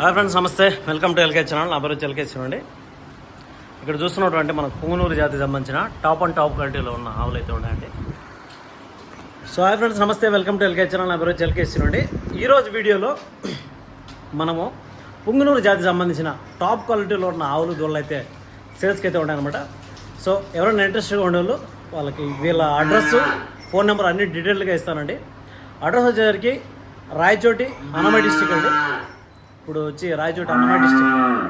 Hi friends namaste. Welcome to LK channel. నా పేరు LK అండి ఇక్కడ చూస్తున్నటువంటి మన పుంగనూరు జాతికి సంబంధించిన టాప్ అండ్ టాప్ క్వాలిటీలో ఉన్న ఆవులు అయితే ఉన్నాయండి. So hi friends namaste. Welcome to LK channel. నా పేరు ఎల్కే అండి ఈరోజు వీడియోలో మనము పుంగనూరు జాతికి సంబంధించిన టాప్ క్వాలిటీలో ఉన్న ఆవులు దూడలు అయితే సేల్స్కి అయితే ఉన్నాయన్నమాట. సో ఎవరైనా ఇంట్రెస్ట్గా ఉండేవాళ్ళు వాళ్ళకి వీళ్ళ అడ్రస్ ఫోన్ నెంబర్ అన్ని డీటెయిల్గా ఇస్తానండి. అడ్రస్ వచ్చేసరికి రాయచోటి అనమ డిస్టిక్ అండి. ఇప్పుడు వచ్చి రాయచోటి అన్నమయ్య డిస్టిక్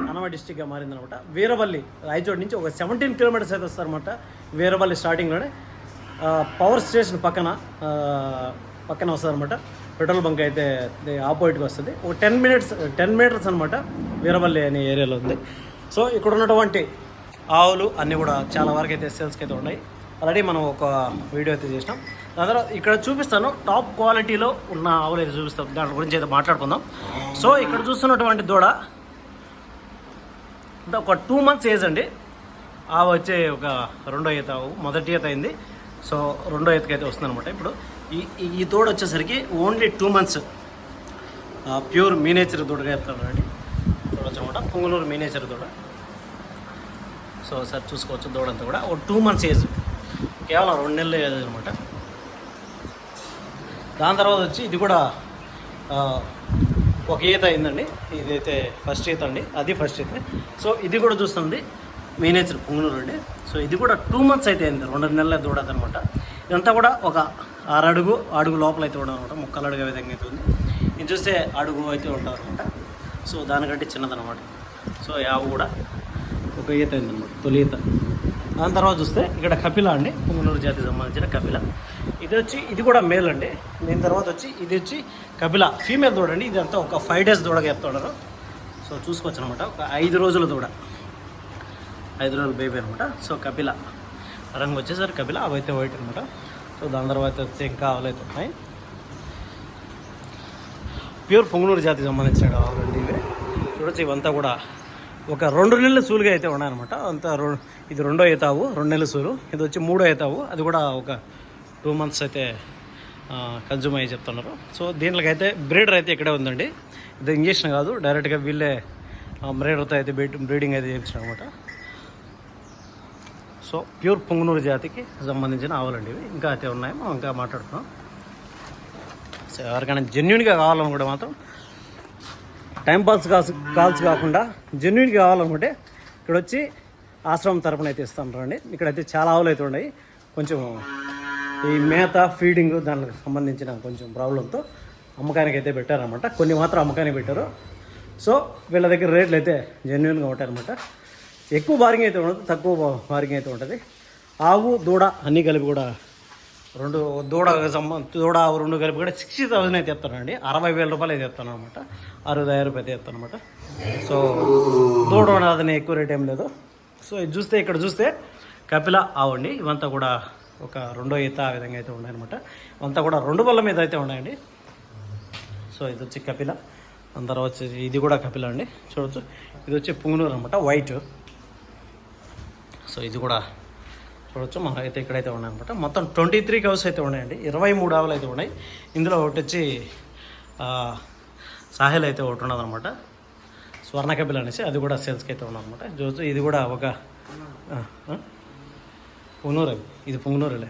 అన్నమయ్య డిస్టిక్గా మారిందనమాట. వీరవల్లి రాయచోటి నుంచి ఒక సెవెంటీన్ కిలోమీటర్స్ అయితే వస్తారనమాట వీరవల్లి స్టార్టింగ్లోనే పవర్ స్టేషన్ పక్కన పక్కన వస్తుందన్నమాట పెట్రోల్ బంక్ అయితే ఆపోజిట్గా వస్తుంది. ఒక టెన్ మినిట్స్ టెన్ మీటర్స్ అనమాట వీరవల్లి అనే ఏరియాలో ఉంది. సో ఇక్కడ ఉన్నటువంటి ఆవులు అన్నీ కూడా చాలా వరకు అయితే సేల్స్కి అయితే ఉన్నాయి. ఆల్రెడీ మనం ఒక వీడియో అయితే చేసినాం. దాని తర్వాత ఇక్కడ చూపిస్తాను టాప్ క్వాలిటీలో ఉన్న ఆవులు అయితే చూపిస్తాం. దాని గురించి అయితే మాట్లాడుకుందాం. సో ఇక్కడ చూస్తున్నటువంటి దూడ అంటే ఒక టూ మంత్స్ ఏజ్ అండి. ఆవు వచ్చే ఒక రెండో ఈత ఆవు మొదటి ఈత అయింది. సో రెండో ఈతకి అయితే వస్తుంది అనమాట ఇప్పుడు. ఈ ఈ- ఈ దూడ వచ్చేసరికి only two months pure miniature దూడగా చెప్తానండి చూడొచ్చు అనమాట పొంగులూరు మీనేచర్ దూడ. సో సార్ చూసుకోవచ్చు దూడంతా కూడా. ఒక టూ మంత్స్ ఏజ్ కేవలం రెండు నెలలు ఏజ్ అనమాట. దాని తర్వాత వచ్చి ఇది కూడా ఒక ఈత అయిందండి. ఇదైతే ఫస్ట్ ఈత అండి. అది ఫస్ట్ ఈత. సో ఇది కూడా చూస్తుంది మేనేజర్ పుంగనూరు అండి. సో ఇది కూడా టూ మంత్స్ అయితే అయింది. రెండు నెలల దూడదు అనమాట ఇదంతా కూడా ఒక ఆరు అడుగు అడుగు లోపల అయితే ఉండదు అనమాట ముక్కలు అడుగు విధంగా అయితే ఉంది. ఇది చూస్తే అడుగు అయితే ఉంటుంది అనమాట. సో దానికంటే చిన్నదనమాట. సో యావు కూడా ఒక ఈత అయిందనమాట తొలి ఈత దాని తర్వాత చూస్తే ఇక్కడ కపిల అండి పుంగనూరు జాతికి సంబంధించిన కపిల. ఇది వచ్చి ఇది కూడా మేల్ అండి. దీని తర్వాత వచ్చి ఇది వచ్చి కపిల. ఫీమేల్ దూడ అండి. ఇది అంతా ఒక ఫైవ్ డేస్ దూడగా చెప్తున్నారు సో చూసుకోవచ్చు అనమాట ఒక ఐదు రోజుల దూడ. ఐదు రోజుల బేబీ అనమాట సో కపిల. రంగు వచ్చేసరికి కపిల అవైతే వైట్ అనమాట సో దాని తర్వాత వచ్చి ఇంకా ఆవులు అయితే ఉన్నాయి. ప్యూర్ పొంగునూరు జాతికి సంబంధించిన ఆవులండి ఇవి. చూడొచ్చు ఇవంతా కూడా ఒక రెండు నెలల సూలుగా అయితే ఉన్నాయన్నమాట. అంతా ఇది రెండో అవుతావు రెండు నెలల సూలు. ఇది వచ్చి మూడో అవుతావు అది కూడా ఒక టూ మంత్స్ అయితే కన్జ్యూమ్ అయ్యి చెప్తున్నారు. సో దీంట్లోకి అయితే బ్రీడర్ అయితే ఇక్కడే ఉందండి. ఇది ఇంజక్షన్ కాదు డైరెక్ట్గా వీళ్ళే బ్రీడర్తో అయితే బ్రీడింగ్ అయితే చేయించారు అనమాట సో ప్యూర్ పొంగునూరు జాతికి సంబంధించిన ఆవులండి ఇవి. ఇంకా అయితే ఉన్నాయి మనం ఇంకా మాట్లాడుతున్నాం. సో ఎవరికైనా జెన్యున్గా కావాలనుకుంటే మాత్రం టైంపాస్ కాల్స్ కాల్స్ కాకుండా జెన్యున్ కావాలనుకుంటే ఇక్కడ వచ్చి ఆశ్రమం తరపున అయితే ఇస్తాను రండి. ఇక్కడైతే చాలా ఆవులు అయితే ఉన్నాయి. కొంచెం ఈ మేత ఫీడింగ్ దానికి సంబంధించిన కొంచెం ప్రాబ్లంతో అమ్మకానికి అయితే పెట్టారనమాట కొన్ని మాత్రం అమ్మకానికి పెట్టారు. సో వీళ్ళ దగ్గర రేట్లు అయితే జెన్యున్గా ఉంటాయన్నమాట. ఎక్కువ బారింగ్ అయితే ఉండదు తక్కువ బారింగ్ అయితే ఉంటుంది. ఆవు దూడ అన్నీ కలిపి కూడా రెండు దూడ సంబంధ దూడ రెండు కలిపి కూడా సిక్స్టీ థౌసండ్ అయితే చెప్తానండి అరవై వేల రూపాయలు అయితే చెప్తాను అనమాట అరవై రూపాయలు అయితే చెప్తాను అనమాట సో దూడ అదని ఎక్కువ రేట్ ఏం లేదు. సో ఇది చూస్తే ఇక్కడ చూస్తే కపిల ఆవండి ఇవంతా కూడా ఒక రెండో ఈత ఆ విధంగా అయితే ఉన్నాయన్నమాట. ఇవంతా కూడా రెండు బల్ల మీద అయితే ఉన్నాయండి. సో ఇది వచ్చి కపిల. దాని తర్వాత వచ్చి ఇది కూడా కపిల అండి. చూడొచ్చు. ఇది వచ్చి పుంగునూరు అనమాట వైట్ సో ఇది కూడా చూడొచ్చు మనం అయితే ఇక్కడైతే ఉన్నాయన్నమాట. మొత్తం ట్వంటీ త్రీ కవర్స్ అయితే ఉన్నాయండి. ఇరవై మూడు ఆవులు అయితే ఉన్నాయి. ఇందులో ఒకటి వచ్చి సాహిల్ అయితే ఒకటి ఉన్నదనమాట స్వర్ణ కపిల్ అనేసి అది కూడా సేల్స్కి అయితే ఉన్నదనమాట చూసి ఇది కూడా ఒక పుంగనూరు? అవి ఇది పుంగనూరులే.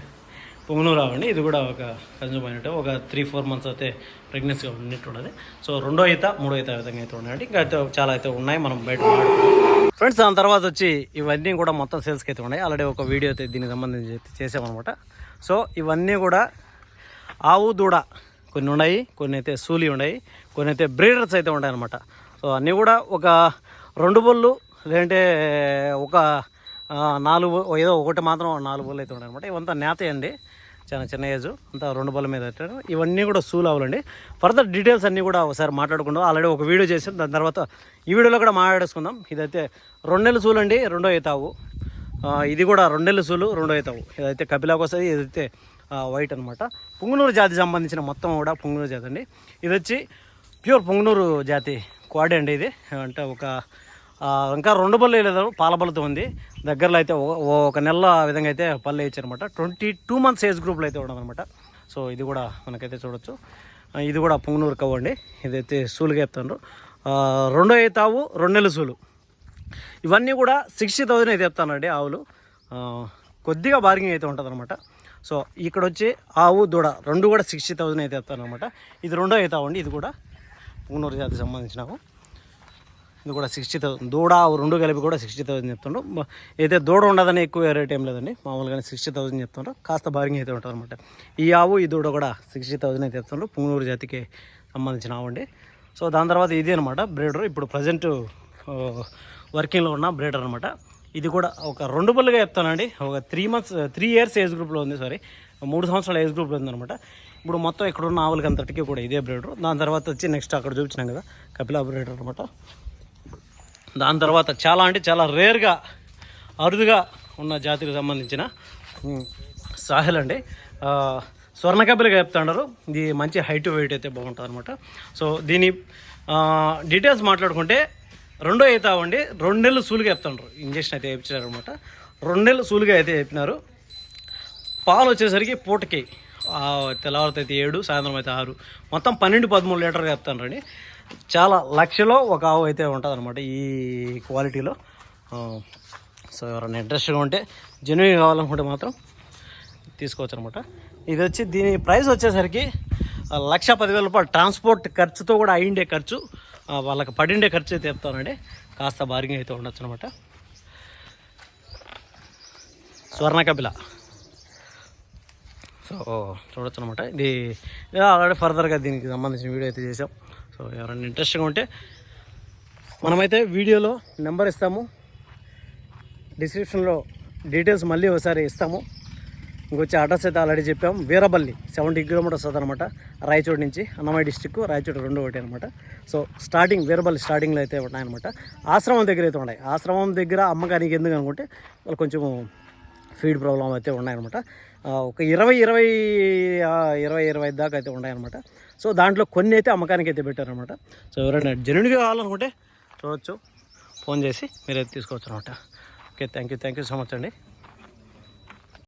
పుంగనూరు అవండి ఇది కూడా ఒక కన్జ్యూమ్ అయినట్టు ఒక త్రీ ఫోర్ మంత్స్ అయితే ప్రెగ్నెన్సీగా ఉన్నట్టు ఉన్నది. సో రెండో ఈత మూడో ఈత ఆ విధంగా అయితే ఉన్నాయండి. ఇంకా అయితే చాలా అయితే ఉన్నాయి. మనం బయట మాట్లాడుకుంటాం ఫ్రెండ్స్ దాని తర్వాత వచ్చి ఇవన్నీ కూడా మొత్తం సేల్స్కి అయితే ఉన్నాయి. ఆల్రెడీ ఒక వీడియో అయితే దీనికి సంబంధించి చేసామన్నమాట. సో ఇవన్నీ కూడా ఆవు దూడ కొన్ని ఉన్నాయి కొన్ని అయితే సూలి ఉన్నాయి కొన్ని అయితే బ్రీడర్స్ అయితే ఉన్నాయి అనమాట సో అన్నీ కూడా ఒక రెండు బొల్లు లేదంటే ఒక నాలుగు ఏదో ఒకటి మాత్రం నాలుగు బొల్లు అయితే ఉన్నాయన్నమాట. ఇవంతా నేత అండి చాలా చిన్న ఏజ్. అంతా రెండు బల మీద పెట్టాడు. ఇవన్నీ కూడా సూలు అవ్వాలండి. ఫర్దర్ డీటెయిల్స్ అన్నీ కూడా ఒకసారి మాట్లాడుకుందాం. ఆల్రెడీ ఒక వీడియో చేసాం. దాని తర్వాత ఈ వీడియోలో కూడా మాట్లాడేసుకుందాం. ఇదైతే రెండు నెలలు సూలు అండి రెండో అవుతావు ఇది కూడా రెండేళ్ళ సూలు రెండో అవుతావు ఇదైతే కపిలాకు వస్తుంది ఇదైతే వైట్ అనమాట పుంగునూరు జాతి సంబంధించిన మొత్తం కూడా పుంగునూరు జాతి అండి. ఇది వచ్చి ప్యూర్ పుంగునూరు జాతి కోడే అండి ఇది. అంటే ఒక ఇంకా రెండు బళ్ళు లేదు పాల బల్లతో ఉంది. దగ్గరలో అయితే ఒక నెల విధంగా అయితే పళ్ళు ఇచ్చారనమాట ట్వంటీ టూ మంత్స్ ఏజ్ గ్రూప్లో అయితే ఉండదనమాట సో ఇది కూడా మనకైతే చూడొచ్చు. ఇది కూడా పొంగునూరు కవ్వు అండి. ఇదైతే సూలుగా చెప్తాను రెండో ఈతావు రెండు నెలల సూలు. ఇవన్నీ కూడా సిక్స్టీ థౌజండ్ అయితే చెప్తానండి ఆవులు. కొద్దిగా బార్గింగ్ అయితే ఉంటుందన్నమాట సో ఇక్కడ వచ్చి ఆవు దూడ రెండు కూడా సిక్స్టీ థౌజండ్ అయితే చెప్తాను అనమాట ఇది రెండో అవుతావు అండి ఇది కూడా. పుంగనూరు జాతికి సంబంధించినవు. ఇది కూడా సిక్స్టీ థౌసండ్ దూడ ఆవు రెండు కలిపి కూడా సిక్స్టీ థౌసండ్ చెప్తుండ్రు. అయితే దూడ ఉండదని ఎక్కువ రేట్ ఏం లేదండి. మామూలుగానే సిక్స్టీ థౌసండ్ చెప్తుండ్రు. కాస్త భారీగా అయితే ఉంటుంది అనమాట ఈ ఆవు ఈ దూడ కూడా సిక్స్టీ థౌసండ్ అయితే చెప్తుండ్రు. పుంగనూరు జాతికి సంబంధించిన ఆవు అండి. సో దాని తర్వాత ఇది అనమాట బ్రీడర్ ఇప్పుడు ప్రజెంట్ వర్కింగ్లో ఉన్న బ్రీడర్ అనమాట ఇది కూడా ఒక రెండు పళ్ళుగా చెప్తానండి. ఒక three months three years age గ్రూప్లో ఉంది సారీ మూడు సంవత్సరాల ఏజ్ గ్రూప్లో ఉందనమాట ఇప్పుడు మొత్తం ఇక్కడ ఉన్న ఆవులకి అంతటికీ కూడా ఇదే బ్రీడర్ దాని తర్వాత వచ్చి నెక్స్ట్ అక్కడ చూపించినాం కదా కపిలా బ్రీడర్ అనమాట దాని తర్వాత చాలా అంటే చాలా రేర్గా అరుదుగా ఉన్న జాతికి సంబంధించిన సాహిల్ అండి. ఆ, స్వర్ణ కపిలగా చెప్తున్నారు ఇది మంచి హైట్ వెయిట్ అయితే బాగుంటుంది అనమాట సో దీని డీటెయిల్స్ మాట్లాడుకుంటే రెండో అయితే అవ్వండి రెండు నెలలు సూలుగా చెప్తున్నారు ఇంజక్షన్ అయితే వేయించారు అనమాట రెండు నెలలు సూలుగా అయితే చెప్పినారు పాలు వచ్చేసరికి పూటకి తెల్లవారితో అయితే ఏడు సాయంత్రం అయితే ఆరు. మొత్తం పన్నెండు పదమూడు లీటర్లు చెప్తానండి చాలా లక్షలో ఒక ఆవు అయితే ఉంటుంది అనమాట ఈ క్వాలిటీలో. సో ఎవరైనా ఇంట్రెస్ట్గా ఉంటే జెన్యున్ కావాలనుకుంటే మాత్రం తీసుకోవచ్చు అనమాట ఇది వచ్చి దీని ప్రైస్ వచ్చేసరికి లక్ష పదివేల రూపాయలు. ట్రాన్స్పోర్ట్ ఖర్చుతో కూడా అయ్యిండే ఖర్చు వాళ్ళకి పడిండే ఖర్చు అయితే చెప్తానండి. కాస్త బార్గింగ్ అయితే ఉండొచ్చు అనమాట స్వర్ణ కపిల. సో చూడొచ్చు అనమాట ఇది ఇది ఆల్రెడీ ఫర్దర్గా దీనికి సంబంధించిన వీడియో అయితే చేసాం సో ఎవరైనా ఇంట్రెస్ట్గా ఉంటే మనమైతే వీడియోలో నెంబర్ ఇస్తాము. డిస్క్రిప్షన్లో డీటెయిల్స్ మళ్ళీ ఒకసారి ఇస్తాము. ఇంకొచ్చి అడ్రస్ అయితే ఆల్రెడీ చెప్పాం వీరబల్లి సెవెంటీ కిలోమీటర్స్ వస్తుంది అనమాట రాయచోటి నుంచి అన్నమయ్య డిస్టిక్ రాయచోటు రెండు ఒకటి అనమాట సో స్టార్టింగ్ వీరబల్లి స్టార్టింగ్లో అయితే ఉన్నాయన్నమాట. ఆశ్రమం దగ్గర అయితే ఉన్నాయి. ఆశ్రమం దగ్గర అమ్మకానికి ఎందుకు అనుకుంటే వాళ్ళు కొంచెం ఫీడ్ ప్రాబ్లం అయితే ఉన్నాయన్నమాట. ఒక ఇరవై ఇరవై ఇరవై ఇరవై దాకా అయితే ఉన్నాయన్నమాట. సో దాంట్లో కొన్ని అయితే అమ్మకానికి అయితే పెట్టారనమాట సో ఎవరైనా జెన్యున్గా కావాలనుకుంటే చూడొచ్చు. ఫోన్ చేసి మీరైతే తీసుకోవచ్చు అనమాట okay thank you thank you so much అండి.